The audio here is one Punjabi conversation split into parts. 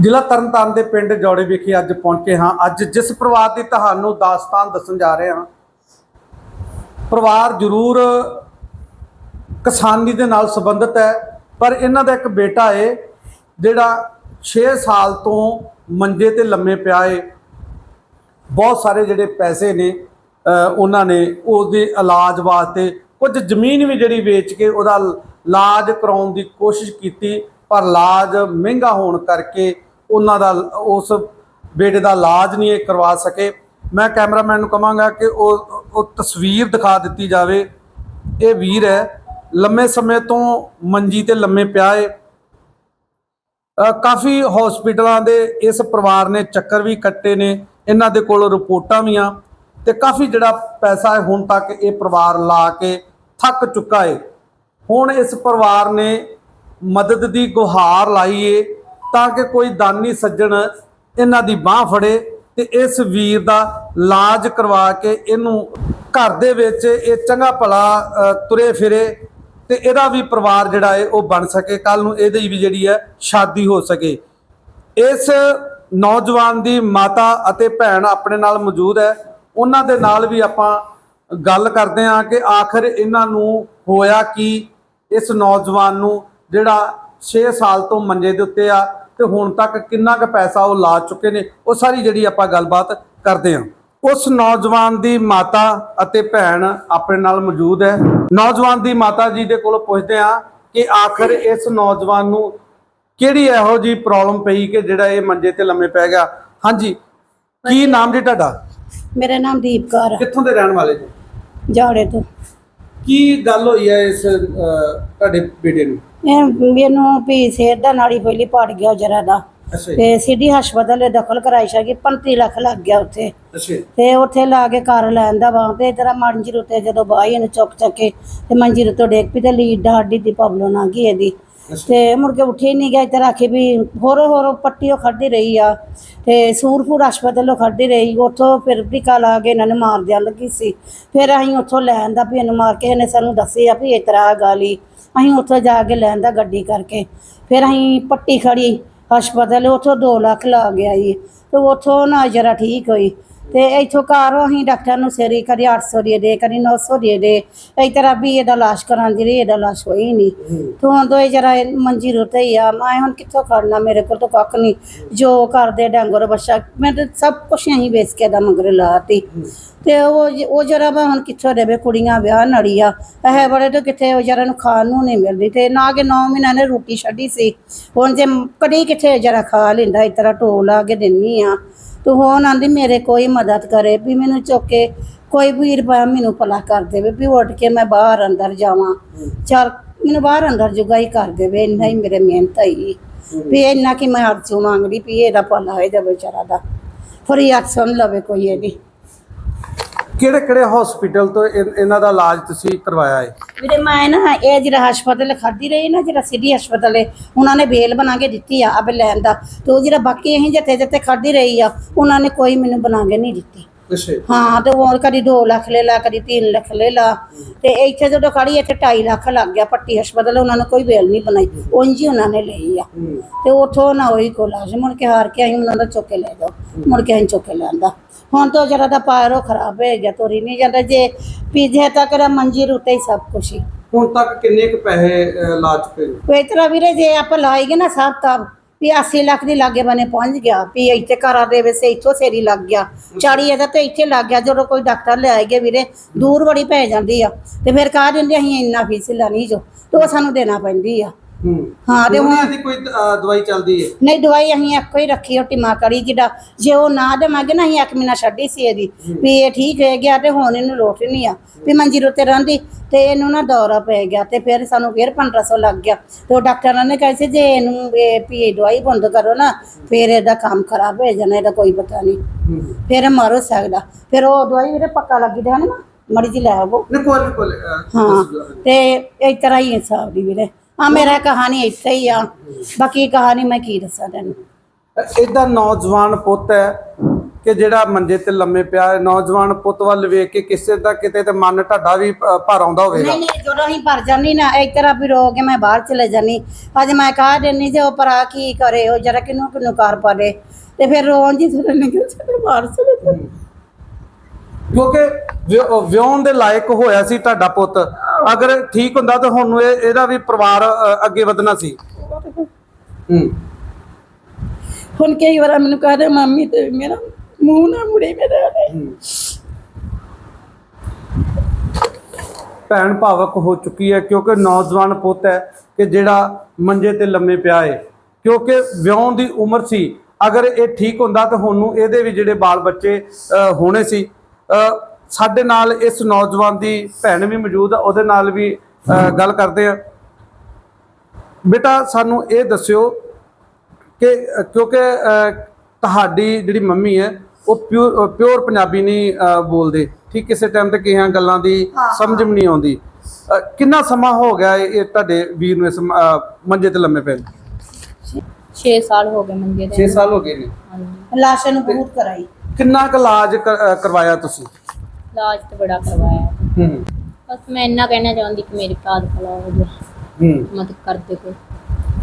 ਜ਼ਿਲ੍ਹਾ ਤਰਨਤਾਰਨ ਦੇ ਪਿੰਡ ਜੋੜੇ ਵਿਖੇ ਅੱਜ ਪਹੁੰਚੇ ਹਾਂ। ਅੱਜ ਜਿਸ ਪਰਿਵਾਰ ਦੀ ਤੁਹਾਨੂੰ ਦਾਸਤਾਨ ਦੱਸਣ ਜਾ ਰਹੇ ਹਾਂ, ਪਰਿਵਾਰ ਜ਼ਰੂਰ ਕਿਸਾਨੀ ਦੇ ਨਾਲ ਸੰਬੰਧਿਤ ਹੈ, ਪਰ ਇਹਨਾਂ ਦਾ ਇੱਕ ਬੇਟਾ ਏ, ਜਿਹੜਾ 6 ਸਾਲ ਤੋਂ ਮੰਜੇ ਤੇ ਲੰਮੇ ਪਿਆ ਏ। ਬਹੁਤ ਸਾਰੇ ਜਿਹੜੇ ਪੈਸੇ ਨੇ ਉਹਨਾਂ ਨੇ ਉਹਦੇ ਇਲਾਜ ਵਾਸਤੇ ਕੁਝ ਜ਼ਮੀਨ ਵੀ ਜਿਹੜੀ ਵੇਚ ਕੇ ਉਹਦਾ ਇਲਾਜ ਕਰਾਉਣ ਦੀ ਕੋਸ਼ਿਸ਼ ਕੀਤੀ, ਪਰ ਇਲਾਜ ਮਹਿੰਗਾ ਹੋਣ ਕਰਕੇ ਉਹਨਾਂ ਦਾ ਉਸ ਬੇਟੇ ਦਾ ਇਲਾਜ ਨਹੀਂ ਇਹ ਕਰਵਾ ਸਕੇ। ਮੈਂ ਕੈਮਰਾਮੈਨ ਨੂੰ ਕਹਾਂਗਾ ਕਿ ਉਹ ਉਹ ਤਸਵੀਰ ਦਿਖਾ ਦਿੱਤੀ ਜਾਵੇ। ਇਹ ਵੀਰ ਹੈ। ਲੰਮੇ ਸਮੇਂ ਤੋਂ ਮੰਜੀ ਤੇ ਲੰਮੇ ਪਿਆ ਹੈ ਕਾਫੀ ਹਸਪੀਟਲਾਂ ਦੇ ਇਸ ਪਰਿਵਾਰ ਨੇ ਚੱਕਰ ਵੀ ਕੱਟੇ ਨੇ। ਇਹਨਾਂ ਦੇ ਕੋਲ ਰਿਪੋਰਟਾਂ ਵੀ ਆ ਤੇ ਕਾਫੀ ਜਿਹੜਾ ਪੈਸਾ ਹੈ ਹੁਣ ਤੱਕ ਇਹ ਪਰਿਵਾਰ ਲਾ ਕੇ ਥੱਕ ਚੁੱਕਾ ਹੈ ਹੁਣ ਇਸ ਪਰਿਵਾਰ ਨੇ ਮਦਦ ਦੀ ਗੁਹਾਰ ਲਾਈ ਏ। ਤਾਂ ਕਿ ਕੋਈ ਦਾਨੀ ਸੱਜਣ ਇਹਨਾਂ ਦੀ ਬਾਹ ਫੜੇ ਤੇ ਇਸ ਵੀਰ ਦਾ ਇਲਾਜ ਕਰਵਾ ਕੇ ਇਹਨੂੰ ਘਰ ਦੇ ਵਿੱਚ ਇਹ ਚੰਗਾ ਭਲਾ ਤੁਰੇ ਫਿਰੇ ਤੇ ਇਹਦਾ ਵੀ ਪਰਿਵਾਰ ਜਿਹੜਾ ਹੈ ਉਹ ਬਣ ਸਕੇ। ਕੱਲ ਨੂੰ ਇਹਦੀ ਵੀ ਜਿਹੜੀ ਹੈ ਸ਼ਾਦੀ ਹੋ ਸਕੇ। ਇਸ ਨੌਜਵਾਨ ਦੀ ਮਾਤਾ ਅਤੇ ਭੈਣ ਆਪਣੇ ਨਾਲ ਮੌਜੂਦ ਹੈ। ਉਹਨਾਂ ਦੇ ਨਾਲ ਵੀ ਆਪਾਂ ਗੱਲ ਕਰਦੇ ਹਾਂ ਕਿ ਆਖਰ ਇਹਨਾਂ ਨੂੰ ਹੋਇਆ ਕੀ? ਇਸ ਨੌਜਵਾਨ ਨੂੰ ਜਿਹੜਾ 6 ਸਾਲ ਤੋਂ ਮੰਜੇ ਦੇ ਉੱਤੇ ਆ ਤੇ ਹੁਣ ਤੱਕ ਕਿੰਨਾ ਕੁ ਪੈਸਾ ਉਹ ਲਾ ਚੁੱਕੇ ਨੇ ਉਹ ਸਾਰੀ ਜਿਹੜੀ ਆਪਾਂ ਗੱਲਬਾਤ ਕਰਦੇ ਹਾਂ। ਉਸ ਨੌਜਵਾਨ ਦੀ ਮਾਤਾ ਅਤੇ ਭੈਣ ਆਪਣੇ ਨਾਲ ਮੌਜੂਦ ਹੈ। ਨੌਜਵਾਨ ਦੀ ਮਾਤਾ ਜੀ ਦੇ ਕੋਲੋਂ ਪੁੱਛਦੇ ਹਾਂ ਕਿ ਆਖਰ ਇਸ ਨੌਜਵਾਨ ਨੂੰ ਕਿਹੜੀ ਇਹੋ ਜੀ ਪ੍ਰੋਬਲਮ ਪਈ ਕਿ ਜਿਹੜਾ ਇਹ ਮੰਜੇ ਤੇ ਲੰਮੇ ਪੈ ਗਿਆ? ਹਾਂਜੀ ਕੀ ਨਾਮ ਜੀ ਤੁਹਾਡਾ? ਮੇਰਾ ਨਾਮ ਦੀਪ ਕੌਰ ਕਿੱਥੋਂ ਦੇ ਰਹਿਣ ਵਾਲੇ ਜੀ? ਜਾੜੇ ਤੋਂ। ਕੀ ਗੱਲ ਹੋਈ ਹੈ ਇਸ ਅਹ, ਤੁਹਾਡੇ ਬੇਟੇ ਨੂੰ? ਇਹ ਮੈਨੂੰ ਵੀ ਸਿਹਤ ਦਾ ਨਾੜੀ ਪਹਿਲੀ ਪੜ ਗਿਆ ਜਰਾ ਦਾ। ਅੱਛਾ ਜੀ। ਤੇ ਸਿੱਧੀ ਹਸਪਤਾਲ ਦਾਖਲ ਕਰਾਈ ਸ਼ਾ ਕਿ 35 ਲੱਖ ਲੱਗ ਗਿਆ ਉੱਥੇ। ਅੱਛਾ ਜੀ, ਤੇ ਉੱਥੇ ਲਾ ਕੇ ਘਰ ਲੈਣ ਦਾ ਵਾ। ਤੇ ਤੇਰਾ ਮੰਜੀ ਉੱਤੇ ਜਦੋਂ ਬਾਈ ਇਹਨੂੰ ਚੁੱਕ ਚੱਕੇ ਤੇ ਮੰਜੀ ਉੱਤੇ ਡੇਕ ਪਈ ਤੇ ਲੀਡ ਹੱਡੀ ਦੀ ਪ੍ਰੋਬਲਮ ਆ ਗਈ ਇਹਦੀ। ਤੇ ਮੁੜ ਕੇ ਉੱਠੀ ਨਹੀਂ ਗਿਆ ਇੱਧਰ ਰੱਖੀ ਵੀ ਹੋਰ ਹੋਰ ਉਹ ਖੜਦੀ ਰਹੀ ਆ। ਤੇ ਸੂਰਪੁਰ ਹਸਪਤਾਲੋਂ ਖੜਦੀ ਰਹੀ, ਉੱਥੋਂ ਫਿਰ ਟੀਕਾ ਲਾ ਕੇ ਇਹਨਾਂ ਨੇ ਮਾਰ ਦਿਆ ਲੱਗੀ ਸੀ। ਫਿਰ ਅਸੀਂ ਉੱਥੋਂ ਲੈਣ ਦਾ ਵੀ ਇਹਨੂੰ ਮਾਰ ਕੇ ਇਹਨੇ ਸਾਨੂੰ ਦੱਸਿਆ ਵੀ ਇਸ ਤਰ੍ਹਾਂ ਗਾਲੀ ਅਸੀਂ ਉੱਥੋਂ ਜਾ ਕੇ ਲੈਣ ਦਾ ਗੱਡੀ ਕਰਕੇ। ਫਿਰ ਅਸੀਂ ਪੱਟੀ ਖੜੀ ਹਸਪਤਾਲ ਉੱਥੋਂ 2 ਲੱਖ ਲਾ ਗਿਆ ਜੀ ਤੇ ਉੱਥੋਂ ਨਾ ਜਰਾ ਠੀਕ ਹੋਈ। ਤੇ ਇਥੋਂ ਘਰੋਂ ਅਸੀਂ ਡਾਕਟਰ ਨੂੰ ਸੇਰੀ ਕਰੀ 800 ਦੀ ਦੇ, ਕਰੀ 900 ਦੀ ਦੇ। ਇਸ ਤਰ੍ਹਾਂ ਵੀ ਇਹਦਾ ਲਾਸ਼ ਕਰਾਉਂਦੀ ਰਹੀ, ਇਹਦਾ ਲਾਸ਼ ਹੋਈ ਨਹੀਂ। ਤੂੰ ਦੋ ਜਰਾ ਮੰਜੀ ਰੋਤੇ ਹੀ ਆ, ਮੈਂ ਹੁਣ ਕਿੱਥੋਂ ਖੜਨਾ, ਮੇਰੇ ਕੋਲ ਤਾਂ ਕੱਖ ਨਹੀਂ। ਜੋ ਕਰਦੇ ਡੰਗਰ ਬੱਚਾ ਮੈਂ ਤਾਂ ਸਭ ਕੁਛ ਅਸੀਂ ਵੇਚ ਕੇ ਦਾ ਮਗਰ ਲਾਤੀ। ਤੇ ਉਹ ਉਹ ਜਰਾ ਮੈਂ ਹੁਣ ਕਿੱਥੋਂ ਦੇਵੇ, ਕੁੜੀਆਂ ਵਿਆਹ ਨੜੀ ਆ। ਇਹ ਬੜੇ ਤੋਂ ਕਿੱਥੇ ਉਹ ਜਰਾ ਨੂੰ ਖਾਣ ਨੂੰ ਨਹੀਂ ਮਿਲਦੀ। ਤੇ ਨਾ ਕਿ 9 ਮਹੀਨਿਆਂ ਨੇ ਰੋਟੀ ਛੱਡੀ ਸੀ। ਹੁਣ ਜੇ ਕਦੀ ਕਿੱਥੇ ਜਰਾ ਖਾ ਲੈਂਦਾ, ਇਸ ਤਰ੍ਹਾਂ ਢੋਲ ਲਾ ਕੇ ਦਿੰਨੀ ਆ। ਤੂੰ ਹੋਣ ਆਂਦੀ ਮੇਰੇ ਕੋਈ ਮਦਦ ਕਰੇ ਵੀ ਮੈਨੂੰ ਚੁੱਕ ਕੇ ਕੋਈ ਵੀਰ ਰੁਪਇਆ ਮੈਨੂੰ ਪਲਾ ਕਰ ਦੇਵੇ ਵੀ ਉੱਠ ਕੇ ਮੈਂ ਬਾਹਰ ਅੰਦਰ ਜਾਵਾਂ। ਚਲ ਮੈਨੂੰ ਬਾਹਰ ਅੰਦਰ ਜੁਗਾ ਹੀ ਕਰ ਦੇਵੇ, ਇੰਨਾ ਹੀ ਮੇਰੇ ਮਿਹਨਤ ਹੀ ਵੀ ਇੰਨਾ ਕਿ ਮੈਂ ਅਰਜ਼ੂ ਮੰਗਦੀ ਵੀ ਇਹਦਾ ਭਲਾ ਹੋਏ ਦਾ ਵਿਚਾਰਾ ਦਾ। ਫਰੀ ਸੁਣ ਲਵੇ ਕੋਈ ਇਹਦੀ। ਕਿਹੜੇ ਕਿਹੜੇ ਹਸਪੀਟਲ ਤੋਂ ਇਹ- ਇਹਨਾਂ ਦਾ ਇਲਾਜ ਤੁਸੀਂ ਕਰਵਾਇਆ ਹੈ ਵੀਰੇ ਮੈਂ ਨਾ ਇਹ ਜਿਹੜਾ ਹਸਪਤਾਲ ਖੜਦੀ ਰਹੀ ਨਾ ਜਿਹੜਾ ਸਿਟੀ ਹਸਪਤਾਲ ਹੈ ਉਹਨਾਂ ਨੇ ਬੇਲ ਬਣਾ ਕੇ ਦਿੱਤੀ ਆ ਅਬ ਲੈਣ ਦਾ। ਤੇ ਉਹ ਜਿਹੜਾ ਬਾਕੀ ਅਸੀਂ ਜਿੱਥੇ ਜਿੱਥੇ ਖੜਦੀ ਰਹੀ ਆ ਉਹਨਾਂ ਨੇ ਕੋਈ ਮੈਨੂੰ ਬਣਾ ਕੇ ਨਹੀਂ ਦਿੱਤੀ। ਹਾਂ ਤੇ ਉਹ ਕਦੀ 2 ਲੱਖ ਲੈ ਲਾ ਕਦੀ 3 ਲੱਖ ਲੈ ਲਾ। ਤੇ ਇੱਥੇ ਜਦੋਂ ਖੜੀ ਇੱਥੇ 2.5 ਲੱਖ ਲੱਗ ਗਿਆ ਪੱਟੀ ਹਸਪਤਾਲ ਉਹਨਾਂ ਨੇ ਕੋਈ ਬੇਲ ਨਹੀਂ ਬਣਾਈ। ਉਂਝ ਹੀ ਉਹਨਾਂ ਨੇ ਲਈ ਆ। ਤੇ ਉਥੋਂ ਨਾ ਹੋਈ ਕੋਲਾਜ ਮੁੜ ਕੇ ਹਾਰ ਕੇ ਆਈ ਉਹਨਾਂ ਦਾ ਚੁੱਕ ਕੇ ਲੈ ਜਾਓ। ਮੁੜ ਕੇ ਅਸੀਂ ਚੁੱਕ ਕੇ ਲਿਆਂਦਾ ਹੁਣ ਤਾਂ ਜਰਾ ਦਾ ਪਾਇਰੋ ਖਰਾਬ ਹੋ ਗਿਆ ਤੋਰੀ ਨਹੀਂ ਜਾਂਦਾ। ਜੇ ਪੀਜੇ ਤੱਕ ਦਾ ਮੰਜੀ ਰੁੱਤੇ ਹੀ ਸਭ ਕੁਛ ਹੀ। ਹੁਣ ਤੱਕ ਕਿੰਨੇ ਕੁ ਪੈਸੇ ਅਹ, ਲਾ ਚੁੱਕੇ ਕੋਈ ਤਰ੍ਹਾਂ ਵੀਰੇ ਜੇ ਆਪਾਂ ਲਾਏਗੇ ਨਾ ਸਭ ਤਾਂ ਵੀ 80 ਲੱਖ ਦੀ ਲਾਗੇ ਬਨੇ ਪਹੁੰਚ ਗਿਆ ਵੀ ਇੱਥੇ ਘਰਾਂ ਦੇ ਵਿੱਚ ਇੱਥੋਂ ਸੇਰੀ ਲੱਗ ਗਿਆ। 40 ਇਹਦਾ ਤੇ ਇੱਥੇ ਲੱਗ ਗਿਆ ਜਦੋਂ ਕੋਈ ਡਾਕਟਰ ਲੈ ਆਏਗੇ ਵੀਰੇ ਦੂਰ ਬੜੀ ਪੈ ਜਾਂਦੀ ਆ। ਤੇ ਫਿਰ ਕਹਾ ਦਿੰਦੇ ਅਸੀਂ ਇੰਨਾ ਫੀਸ ਲੈਣੀ ਜੋ ਤੇ ਉਹ ਸਾਨੂੰ ਦੇਣਾ ਪੈਂਦੀ ਆ। ਹੂੰ। ਹਾਂ ਤੇ ਹੁਣ ਇਹਦੀ ਕੋਈ ਅਹ, ਦਵਾਈ ਚੱਲਦੀ ਹੈ ਨਹੀਂ ਦਵਾਈ ਅਸੀਂ ਇੱਕੋ ਹੀ ਰੱਖੀ ਉਹ ਟਿਮਾ ਕੜੀ ਜਿਹੜਾ ਜੇ ਉਹ ਨਾ ਦੇਵਾਂਗੇ ਨਾ ਅਸੀਂ ਇੱਕ ਮਹੀਨਾ ਛੱਡੀ ਸੀ ਇਹਦੀ। ਵੀ ਇਹ ਠੀਕ ਹੋ ਗਿਆ ਤੇ ਹੁਣ ਇਹਨੂੰ ਲੋਟ ਨਹੀਂ ਆ। ਵੀ ਮੰਜੀ ਰੋਤੇ ਰਹਿੰਦੀ ਤੇ ਇਹਨੂੰ ਨਾ ਦੌਰਾ ਪੈ ਗਿਆ ਤੇ ਫਿਰ ਸਾਨੂੰ ਫਿਰ 1500 ਲੱਗ ਗਿਆ। ਤੇ ਉਹ ਡਾਕਟਰਾਂ ਨੇ ਕਹੇ ਸੀ ਜੇ ਇਹਨੂੰ ਇਹ ਵੀ ਇਹ ਦਵਾਈ ਬੰਦ ਕਰੋ ਨਾ ਫਿਰ ਇਹਦਾ ਕੰਮ ਖਰਾਬ ਹੋ ਜਾਣਾ ਇਹਦਾ ਕੋਈ ਪਤਾ ਨਹੀਂ। ਹੂੰ। ਫਿਰ ਮਰ ਸਕਦਾ ਫਿਰ ਉਹ ਦਵਾਈ ਵੀਰੇ ਪੱਕਾ ਲੱਗੀ ਦਾ ਨਾ ਮੜੀ ਜੀ ਲੈ ਆਵੋ। ਕੋਈ ਅਹ, ਹਾਂ। ਤੇ ਇਸ ਤਰ੍ਹਾਂ ਹੀ ਹਿਸਾਬ ਦੀ ਵੀਰੇ। ਆ ਮੇਰਾ ਕਹਾਣੀ ਇੱਥੇ ਹੀ ਆ। ਬਾਕੀ ਕਹਾਣੀ ਮੈਂ ਕੀ ਦੱਸਾਂ ਤੈਨੂੰ? ਇਹਦਾ ਨੌਜਵਾਨ ਪੁੱਤ ਹੈ ਕਿ ਜਿਹੜਾ ਮੰਜੇ ਤੇ ਲੰਮੇ ਪਿਆ ਹੈ। ਨੌਜਵਾਨ ਪੁੱਤ ਵੱਲ ਵੇਖ ਕੇ ਕਿਸੇ ਦਾ ਕਿਤੇ ਤੇ ਮਨ ਤੁਹਾਡਾ ਵੀ ਅ, ਭਰ ਆਉਂਦਾ ਹੋਵੇਗਾ। ਨਹੀਂ ਨਹੀਂ ਜਦੋਂ ਹੀ ਭਰ ਜਾਨੀ ਨਾ ਇੱਕ ਤਰ੍ਹਾਂ ਵੀ ਰੋ ਕੇ ਮੈਂ ਬਾਹਰ ਚਲੇ ਜਾਨੀ ਅੱਜ ਮੈਂ ਕਹਾ ਦੇਣੀ ਤੇ ਉਹ ਭਰਾ ਕੀ ਕਰੇ ਉਹ ਜਰਾ ਕਿਨੂੰ ਕਿਨੂੰ ਕਰ ਪਾਲੇ। ਤੇ ਫਿਰ ਰੋਣ ਜੀ ਥੋੜਾ ਨਿਕਲ ਚਲੇ ਬਾਹਰ ਚਲੇ ਜਾਨੀ। ਕਿਉਂਕਿ ਵਿਆਹ- ਦੇ ਲਾਇਕ ਹੋਇਆ ਸੀ ਤੁਹਾਡਾ ਪੁੱਤ। ਅਗਰ ਠੀਕ ਹੁੰਦਾ ਤਾਂ ਹੁਣ ਇਹ ਇਹਦਾ ਵੀ ਪਰਿਵਾਰ ਅ, ਅੱਗੇ ਵਧਣਾ ਸੀ। ਹੂੰ। ਹੁਣ ਕਈ ਵਾਰ ਮੈਨੂੰ ਕਹਦੇ ਮੰਮੀ ਤੇ ਮੇਰਾ ਮੂੰਹ ਨਾ ਮੁੜੇ ਮੇਰੇ ਭੈਣ ਭਾਵਕ ਹੋ ਚੁੱਕੀ ਹੈ ਕਿਉਂਕਿ ਨੌਜਵਾਨ ਪੁੱਤ ਹੈ ਕਿ ਜਿਹੜਾ ਮੰਜੇ ਤੇ ਲੰਮੇ ਪਿਆ ਹੈ ਕਿਉਂਕਿ ਵਿਆਹੁਣ ਦੀ ਉਮਰ ਸੀ। ਅਗਰ ਇਹ ਠੀਕ ਹੁੰਦਾ ਤਾਂ ਹੁਣ ਨੂੰ ਇਹਦੇ ਵੀ ਜਿਹੜੇ ਬਾਲ ਬੱਚੇ ਅ, ਹੋਣੇ ਸੀ। ਅ, ਸਾਡੇ ਨਾਲ ਇਸ ਨੌਜਵਾਨ ਦੀ ਭੈਣ ਵੀ ਮੌਜੂਦ ਹੈ ਉਹਦੇ ਨਾਲ ਵੀ ਗੱਲ ਕਰਦੇ ਆ। ਬੇਟਾ ਸਾਨੂੰ ਇਹ ਦੱਸਿਓ ਕਿ ਕਿਉਂਕਿ ਤੁਹਾਡੀ ਜਿਹੜੀ ਮੰਮੀ ਹੈ ਉਹ ਪਿਓਰ ਪੰਜਾਬੀ ਨਹੀਂ ਬੋਲਦੇ। ਠੀਕ ਕਿਸੇ ਟਾਈਮ ਤੇ ਕਿਹਾਂ ਗੱਲਾਂ ਦੀ ਸਮਝ ਵੀ ਨਹੀਂ ਆਉਂਦੀ। ਕਿੰਨਾ ਸਮਾਂ ਹੋ ਗਿਆ ਇਹ ਤੁਹਾਡੇ ਵੀਰ ਨੂੰ ਇਸ ਮੰਜੇ ਤੇ ਲੰਮੇ ਪਏ 6 ਸਾਲ ਹੋ ਗਏ ਮੰਜੇ 6 ਤੇ ਸਾਲ ਹੋ ਗਏ ਨੇ। ਹਾਂਜੀ। ਲਾਸ਼ਾਂ ਨੂੰ ਬਹੁਤ ਕਰਾਈ। ਕਿੰਨਾ ਕੁ ਇਲਾਜ ਕਰਵਾਇਆ ਤੁਸੀਂ? ਇਲਾਜ ਤੇ ਬੜਾ ਕਰਵਾਇਆ। ਹੂੰ। ਬਸ ਮੈਂ ਇੰਨਾ ਕਹਿਣਾ ਚਾਹੁੰਦੀ ਕਿ ਮੇਰੇ ਭਰਾ ਦਾ ਭਲਾ ਹੋ ਜਾਏ ਹੂੰ। ਮਦਦ ਕਰ ਦੇ ਕੋਈ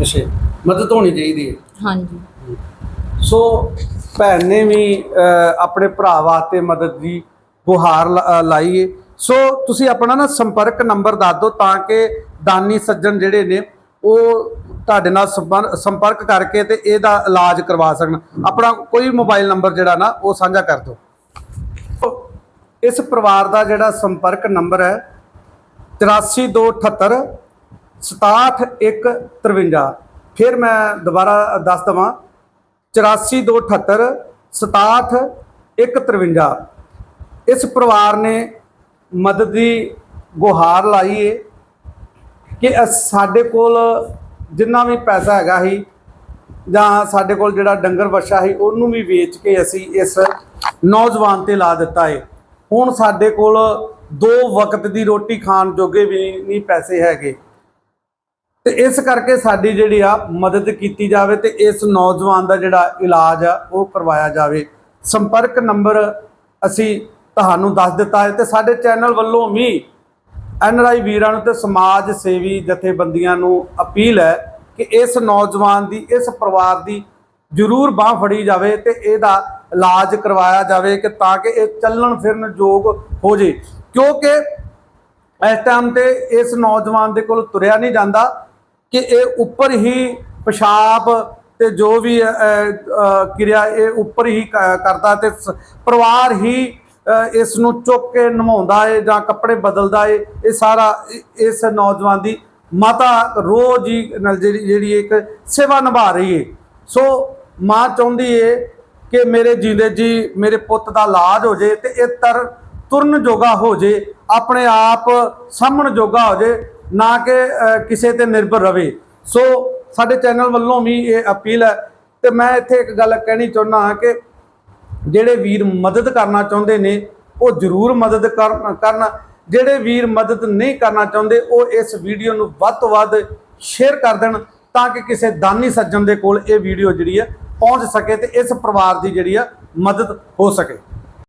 ਅੱਛਾ ਮਦਦ ਹੋਣੀ ਚਾਹੀਦੀ ਹੈ। ਹਾਂਜੀ। ਸੋ ਭੈਣ ਨੇ ਵੀ ਆਪਣੇ ਭਰਾ ਵਾਸਤੇ ਮਦਦ ਦੀ ਗੁਹਾਰ ਲ- ਲਾਈ ਏ। ਸੋ ਤੁਸੀਂ ਆਪਣਾ ਨਾ ਸੰਪਰਕ ਨੰਬਰ ਦੱਸ ਦਿਓ ਤਾਂ ਕਿ ਦਾਨੀ ਸੱਜਣ ਜਿਹੜੇ ਨੇ ਉਹ ਤੁਹਾਡੇ ਨਾਲ ਸੰਪਰ- ਸੰਪਰਕ ਕਰਕੇ ਤੇ ਇਹਦਾ ਇਲਾਜ ਕਰਵਾ ਸਕਣ। ਆਪਣਾ ਕੋਈ ਮੋਬਾਈਲ ਨੰਬਰ ਜਿਹੜਾ ਨਾ ਉਹ ਸਾਂਝਾ ਕਰ ਦਿਓ। ਇਸ ਪਰਿਵਾਰ ਦਾ ਜਿਹੜਾ ਸੰਪਰਕ ਨੰਬਰ ਹੈ 83278 67153 ਫਿਰ ਮੈਂ ਦੁਬਾਰਾ ਦੱਸ ਦਵਾਂ 84278 67153 ਇਸ ਪਰਿਵਾਰ ਨੇ ਮਦਦ ਦੀ ਗੁਹਾਰ ਲਾਈ ਏ ਕਿ ਅਸ- ਸਾਡੇ ਕੋਲ ਜਿੰਨਾ ਵੀ ਪੈਸਾ ਹੈਗਾ ਸੀ ਜਾਂ ਸਾਡੇ ਕੋਲ ਜਿਹੜਾ ਡੰਗਰ ਵਛਾ ਸੀ, ਉਹਨੂੰ ਵੀ ਵੇਚ ਕੇ ਅਸੀਂ ਇਸ ਨੌਜਵਾਨ ਤੇ ਲਾ ਦਿੱਤਾ ਏ। ਹੁਣ ਸਾਡੇ ਕੋਲ ਦੋ ਵਕਤ ਦੀ ਰੋਟੀ ਖਾਣ ਜੋਗੇ ਵੀ ਨਹੀਂ ਪੈਸੇ ਹੈਗੇ। ਤੇ ਇਸ ਕਰਕੇ ਸਾਡੀ ਜਿਹੜੀ ਆ ਮਦਦ ਕੀਤੀ ਜਾਵੇ ਤੇ ਇਸ ਨੌਜਵਾਨ ਦਾ ਜਿਹੜਾ ਇਲਾਜ ਆ ਉਹ ਕਰਵਾਇਆ ਜਾਵੇ। ਸੰਪਰਕ ਨੰਬਰ ਅਸੀਂ ਤੁਹਾਨੂੰ ਦੱਸ ਦਿੱਤਾ ਹੈ ਤੇ ਸਾਡੇ ਚੈਨਲ ਵੱਲੋਂ ਵੀ ਐਨਆਰਆਈ ਵੀਰਾਂ ਨੂੰ ਤੇ ਸਮਾਜ ਸੇਵੀ ਜਥੇਬੰਦੀਆਂ ਨੂੰ ਅਪੀਲ ਹੈ ਕਿ ਇਸ ਨੌਜਵਾਨ ਦੀ, ਇਸ ਪਰਿਵਾਰ ਦੀ ਜ਼ਰੂਰ ਬਾਹ ਫੜੀ ਜਾਵੇ ਤੇ ਇਹਦਾ ਇਲਾਜ ਕਰਵਾਇਆ ਜਾਵੇ ਕਿ ਤਾਂ ਕਿ ਇਹ ਚੱਲਣ ਫਿਰਨ ਯੋਗ ਹੋ ਜੇ। ਕਿਉਂਕਿ ਇਸ ਟਾਈਮ ਤੇ ਇਸ ਨੌਜਵਾਨ ਦੇ ਕੋਲ ਤੁਰਿਆ ਨਹੀਂ ਜਾਂਦਾ ਕਿ ਇਹ ਉੱਪਰ ਹੀ ਪਿਸ਼ਾਬ ਤੇ ਜੋ ਵੀ ਕਿਰਿਆ ਇਹ ਉੱਪਰ ਹੀ ਕਰਦਾ ਤੇ ਸ- ਪਰਿਵਾਰ ਹੀ ਇਸ ਨੂੰ ਚੁੱਕ ਕੇ ਨਮਾਉਂਦਾ ਏ ਜਾਂ ਕੱਪੜੇ ਬਦਲਦਾ ਏ, ਇਹ ਸਾਰਾ ਇਸ ਨੌਜਵਾਨ ਦੀ ਮਾਤਾ ਰੋਜ਼ ਹੀ ਨਾਲ ਜਿਹੜੀ ਜਿਹੜੀ ਇੱਕ ਸੇਵਾ ਨਿਭਾ ਰਹੀ ਏ। ਸੋ ਮਾਂ ਚਾਹੁੰਦੀ ਏ ਕਿ ਮੇਰੇ ਜੀਂਦੇ ਜੀ, ਮੇਰੇ ਪੁੱਤ ਦਾ ਇਲਾਜ ਹੋ ਜੇ ਤੇ ਇਹ ਤਰ ਤੁਰਨ ਜੋਗਾ ਹੋ ਜੇ, ਆਪਣੇ ਆਪ ਸਾਹਮਣ ਜੋਗਾ ਹੋ ਜੇ, ਨਾ ਕਿ ਕਿਸੇ ਤੇ ਨਿਰਭਰ ਰਵੇ। ਸੋ ਸਾਡੇ ਚੈਨਲ ਵੱਲੋਂ ਵੀ ਇਹ ਅਪੀਲ ਹੈ ਤੇ ਮੈਂ ਇੱਥੇ ਇੱਕ ਗੱਲ ਕਹਿਣੀ ਚਾਹੁੰਦਾ ਹਾਂ ਕਿ ਜਿਹੜੇ ਵੀਰ ਮਦਦ ਕਰਨਾ ਚਾਹੁੰਦੇ ਨੇ, ਉਹ ਜ਼ਰੂਰ ਮਦਦ ਕਰਨ। ਜਿਹੜੇ ਵੀਰ ਮਦਦ ਨਹੀਂ ਕਰਨਾ ਚਾਹੁੰਦੇ, ਉਹ ਇਸ ਵੀਡੀਓ ਨੂੰ ਵੱਧ ਤੋਂ ਵੱਧ ਸ਼ੇਅਰ ਕਰ ਦੇਣ ਤਾਂ ਕਿ ਕਿਸੇ ਦਾਨੀ ਸੱਜਣ ਦੇ ਕੋਲ ਇਹ ਵੀਡੀਓ ਜਿਹੜੀ ਹੈ ਪਹੁੰਚ ਸਕੇ ਤੇ ਇਸ ਪਰਿਵਾਰ ਦੀ ਜਿਹੜੀ ਆ ਮਦਦ ਹੋ ਸਕੇ।